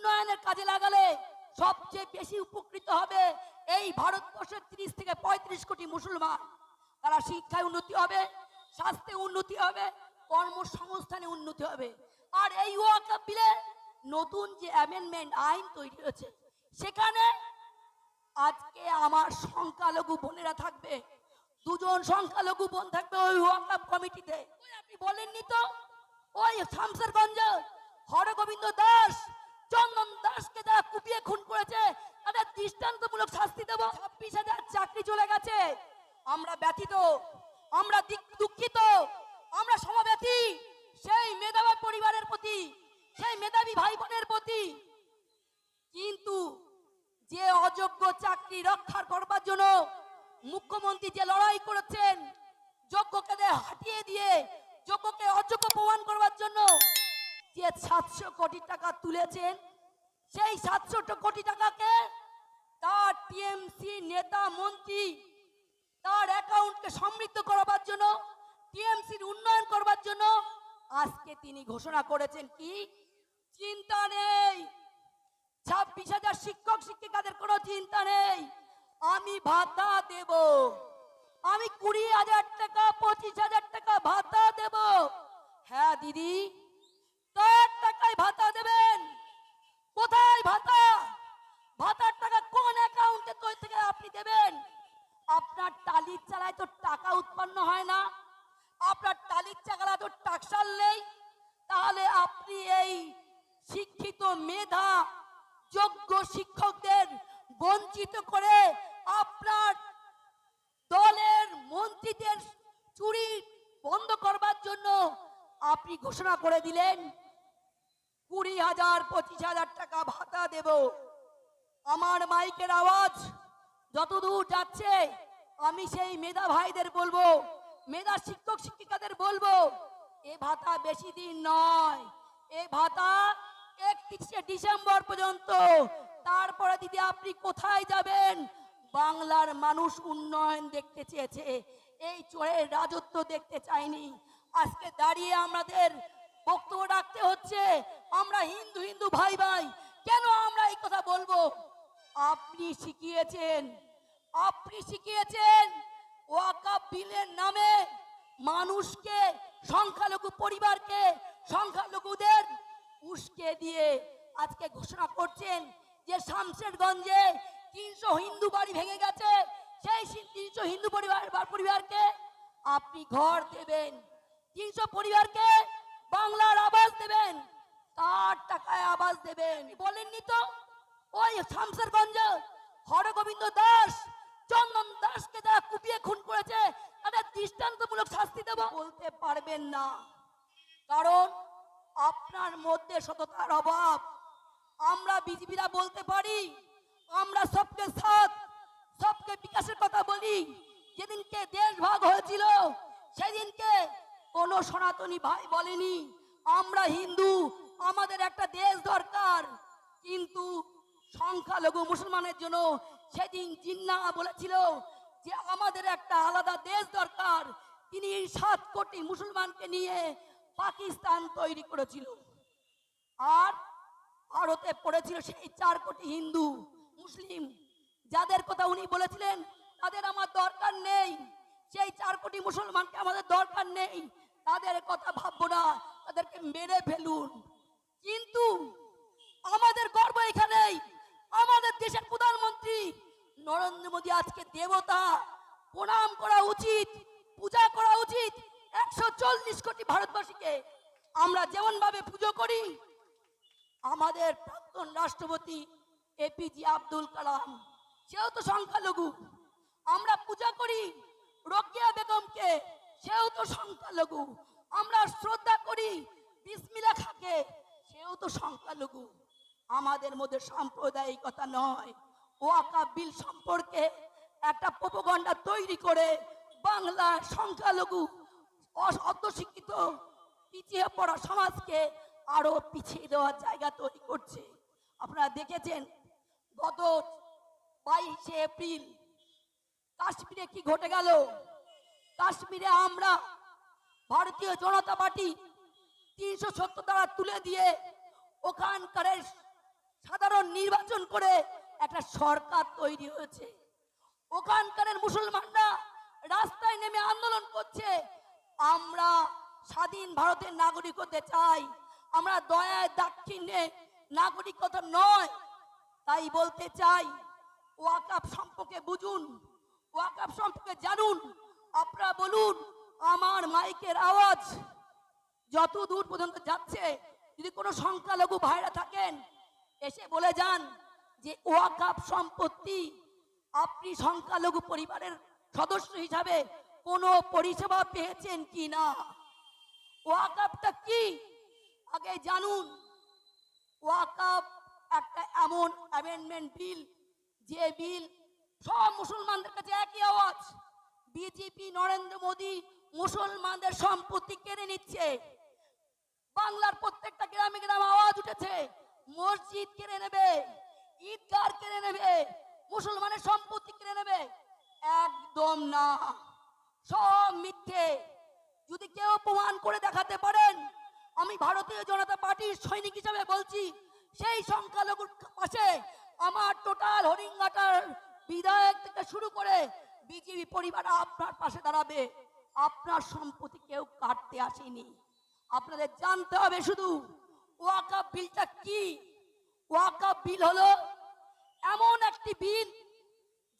উন্নয়নের কাজে লাগালে সবচেয়ে বেশি উপকৃত হবে এই ভারতবর্ষের তিরিশ থেকে পঁয়ত্রিশ কোটি মুসলমান। তারা শিক্ষায় উন্নতি হবে, স্বাস্থ্যে উন্নতি হবে, কর্মসংস্থানে উন্নতি হবে। আর এই ওয়াকাব বিলে নতুন যে অ্যামেন্ডমেন্ট আইন তৈরি হয়েছে, সেখানে আজকে আমার সংখ্যালঘু বোনেরা থাকবে, দুজন সংখ্যালঘু বোন থাকবে ওই ওয়াকাব কমিটিতে। আপনি বলেননি তো? ওই শামসেরগঞ্জ হরগোবিন্দ দাস চন্দন দাসকে যারা কুপিয়ে খুন করেছে। তাদের দৃষ্টান্তমূলক শাস্তি দেবো। ছাব্বিশ হাজার চাকরি চলে গেছে। আমরা ব্যথিত, আমরা দুঃখিত, আমরা সমব্যথী। সেই মেধাবী পরিবারের প্রতি, সেই মেধাবী ভাই বোনের প্রতি। কিন্তু যে অযোগ্য চাকরি রক্ষা করবার জন্য মুখ্যমন্ত্রী যে লড়াই করেছেন, যোগ্যকে হাটিয়ে দিয়ে, যোগ্যকে অযোগ্য প্রমাণ করবার জন্য যে সাতশো কোটি টাকা তুলেছেন, সেই সাতশো কোটি টাকাকে তার টিএমসি নেতা, মন্ত্রী তার অ্যাকাউন্টকে সমৃদ্ধ করবার জন্য, টিএমসির উন্নয়ন করবার জন্য আজকে তিনি ঘোষণা করেছেন কি? চিন্তা নেই। ছাব্বিশ হাজার শিক্ষক, শিক্ষিকাদের কোনো চিন্তা নেই। আমি ভাতা দেব। আমি কুড়ি হাজার টাকা, পঁচিশ হাজার টাকা ভাতা দেব। হ্যাঁ দিদি। তার টাকায় ভাতা দেবেন। কোথায় ভাতা? ভাতার টাকা কোন অ্যাকাউন্টে তৈরি থেকে আপনি দেবেন? আপনার টালির চালায় তো টাকা উৎপন্ন হয় না। আপনার টালির চাকালা তো টাকসাল নেই। তাহলে আপনি এই শিক্ষিত মেধা, যোগ্য শিক্ষকদের বঞ্চিত করে আপনার দলের মন্ত্রীদের চুরি বন্ধ করবার জন্য আপনি ঘোষণা করে দিলেন, কুড়ি হাজার, পঁচিশ হাজার টাকা ভাতা দেব। আমার মাইকের আওয়াজ যতদূর যাচ্ছে, আমি সেই মেধা ভাইদের বলব, মেধা শিক্ষক শিক্ষিকাদের বলব, এ ভাতা বেশি দিন নয়। এ ভাতা একত্রিশে ডিসেম্বর পর্যন্ত। তারপরে দিদি, আপনি কোথায় যাবেন? বাংলার মানুষ উন্নয়ন দেখতে চেয়েছে। এই চোরের রাজত্ব দেখতে চাইনি। আজকে দাঁড়িয়ে আমাদের বক্তব্য রাখতে হচ্ছে, আমরা হিন্দু হিন্দু ভাই ভাই, কেন আমরা এই কথা বলব? আপনি শিখিয়েছেন আপনি শিখিয়েছেন, ওয়াকাব বিলের নামে মানুষকে, সংখ্যালঘু পরিবারকে, সংখ্যালঘুদের উস্কে দিয়ে আজকে ঘোষণা করছেন যে শামশেরগঞ্জে তিনশো হিন্দু বাড়ি ভেঙে গেছে, সেই তিনশো হিন্দু পরিবার, পরিবারকে আপনি ঘর দেবেন। তিনশো পরিবারকে বাংলার আবাস দেবেন। তার টাকায় আবাস দেবেন। বলেননি তো? ওই শামসেরগঞ্জ হরগোবিন্দ দাস, চন্দন দাসকে যারা কুপিয়ে খুন করেছে, তাদের দৃষ্টান্তমূলক শাস্তি দেব। বলতে পারবেন না। কারণ আপনার মধ্যে সততার অভাব। আমরা বিজেপিরা বলতে পারি, আমরা সবকে সাথ, সবকে বিকাশের কথা বলি। যেদিনকে দেশ ভাগ হয়েছিল, সেদিনকে কোনো সনাতনী ভাই বলেনি, আমরা হিন্দু, আমাদের একটা দেশ দরকার। কিন্তু সংখ্যালঘু মুসলমানের জন্য সেদিন জিন্না বলেছিল যে, আমাদের একটা আলাদা দেশ দরকার। তিনি সাত কোটি মুসলমানকে নিয়ে পাকিস্তান তৈরি করেছিল। আর ভারতে পড়েছিল সেই চার কোটি হিন্দু, মুসলিম। যাদের কথা উনি বলেছিলেন, তাদের আমার দরকার নেই। সেই চার কোটি মুসলমানকে আমাদের দরকার নেই। তাদের কথা ভাববো না, তাদেরকে মেরে ফেলুন। কিন্তু আমাদের গর্ব এখানেই, আমাদের দেশের প্রধানমন্ত্রী নরেন্দ্র মোদী আজকে দেবতা, প্রণাম করা উচিত, পূজা করা উচিত, একশো চল্লিশ কোটি ভারতবাসীকে আমরা যেমন ভাবে পুজো করি, আমাদের প্রাক্তন রাষ্ট্রপতি এপিজে আব্দুল কালাম, সেও তো সংখ্যালঘু। আমরা পূজা করি রোকেয়া বেগমকে সেও তো সংখ্যালঘু। আমরা শ্রদ্ধা করি বিসমিলা খাকে, সেও তো সংখ্যালঘু। আমাদের মধ্যে সাম্প্রদায়িকতা নয়। ওয়াকা বিল সম্পর্কে একটা প্রপগণ্ডা তৈরি করে বাংলার সংখ্যালঘু অর্ধশিক্ষিত পিছিয়ে পড়া সমাজকে আরও পিছিয়ে দেওয়ার জায়গা তৈরি করছে। আপনারা দেখেছেন, গত বাইশে এপ্রিল কাশ্মীরে কি ঘটে গেল? কাশ্মীরে আমরা ভারতীয় জনতা পার্টি তিনশো সত্তর দ্বারা তুলে দিয়ে ওখানকার সাধারণ নির্বাচন করে একটা সরকার তৈরি হয়েছে। ওখানকার মুসলমানরা রাস্তায় নেমে আন্দোলন করছে। আমরা স্বাধীন ভারতের নাগরিক হতে চাই। আমরা দয়ায় দাক্ষিণ্যে নাগরিকতা নয়। তাই বলতে চাই ওয়াকাপ সম্পর্কে বুঝুন ওয়াকাপ সম্পর্কে জানুন। আপনারা বলুন, আমার মাইকের আওয়াজ যত দূর পর্যন্ত যাচ্ছে, যদি কোনো সংখ্যালঘু ভাইরা থাকেন, এসে বলে যান যে ওয়াকাপ সম্পত্তি আপনি সংখ্যালঘু পরিবারের সদস্য হিসাবে কোনো পরিষেবা পেয়েছেন কি না? ওয়াকাপটা কি? আগে জানুন। ওয়াকাপ একটা এমন অ্যামেন্ডমেন্ট বিল যে বিল সব মুসলমানদের কাছে একই আওয়াজ। বিজেপি নরেন্দ্র মোদী মুসলমানদের সম্পত্তি কেড়ে নিচ্ছে। বাংলার প্রত্যেকটা গ্রামে গ্রামে আওয়াজ উঠেছে, মসজিদ কেড়ে নেবে ঈদগার কেড়ে নেবে, মুসলমানের সম্পত্তি কেড়ে নেবে। একদম না। সব মিথ্যে। যদি কেউ প্রমাণ করে দেখাতে পারেন, আমি ভারতীয় জনতা পার্টির সৈনিক হিসাবে বলছি, সেই সংখ্যালঘুর পাশে আমার টোটাল হরিঙ্গাটার বিধায়ক থেকে শুরু করে বিজেপি পরিবার আপনার পাশে দাঁড়াবে। আপনার সম্পত্তি কেউ কাটতে আসেনি। আপনাদের জানতে হবে শুধু ওয়াকাপ বিলটা কি? ওয়াকাপ বিল হলো এমন একটি বিল,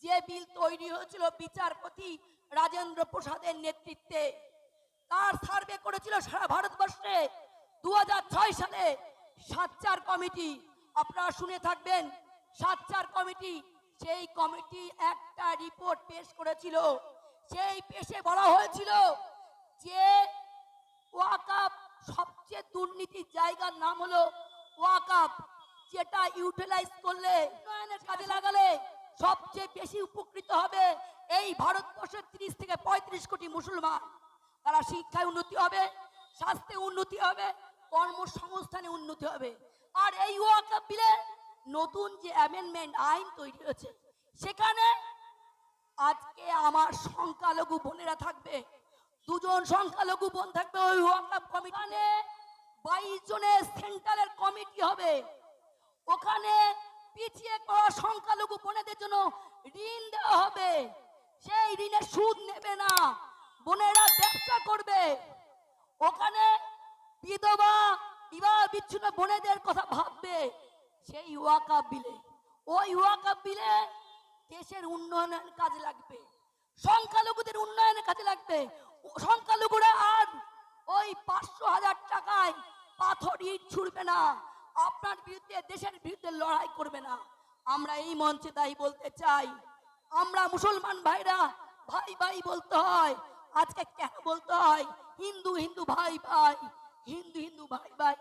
যে বিল তৈরি হয়েছিল বিচারপতি রাজেন্দ্র প্রসাদের নেতৃত্বে। তার সার্ভে করেছিল সারা ভারতবর্ষে দু হাজার ছয় সালে। সাচ্চার কমিটি, আপনারা শুনে থাকবেন সাচ্চার কমিটি সেই কমিটি একটা রিপোর্ট পেশ করেছিল, সেই পেশে বলা হয়েছিল যে ওয়াকাপ সবচেয়ে দুর্নীতির জায়গার নাম হলো ওয়াকাপ, যেটা ইউটিলাইজ করলে উন্নয়নের কাজে লাগালে সবচেয়ে বেশি উপকৃত হবে এই ভারতবর্ষের তিরিশ থেকে পঁয়ত্রিশ কোটি মুসলমান। তারা শিক্ষায় উন্নতি হবে, স্বাস্থ্যে উন্নতি হবে, কর্মসংস্থানে উন্নতি হবে। আর এই ওয়াকাপ বিলে নতুন যে অ্যামেন্ডমেন্ট আইন তৈরি হয়েছে, সেখানে আজকে আমার সংখ্যালঘু বোনেরা থাকবে, দুজন সংখ্যালঘু বোন থাকবে ওই ওয়াকাপ কমিটিতে বাইশ জনের সেন্ট্রালের কমিটি হবে। ওখানে পিছিয়ে পড়া সংখ্যালঘু বোনেদের জন্য ঋণ দেওয়া হবে। সেই ঋণের সুদ নেবে না। বোনেরা ব্যবসা করবে। ওখানে বিধবা বিবাহ বিচ্ছিন্ন বোনেদের কথা ভাববে। সেই ওয়াকাপ বিলে ওই ওয়াকাপ বিলে দেশের উন্নয়নের কাজে লাগবে। সংখ্যালঘুদের উন্নয়নের কাজে লাগবে। সংখ্যালঘুরা আর ওই পাঁচশো হাজার টাকায় পাথর ইট ছুড়বে না। আপনার বিরুদ্ধে, দেশের বিরুদ্ধে লড়াই করবে না। আমরা এই মঞ্চে তাই বলতে চাই। আমরা মুসলমান ভাইরা ভাই ভাই বলতে হয়। আজকে কেন বলতে হয়? হিন্দু হিন্দু ভাই ভাই, হিন্দু হিন্দু ভাই ভাই।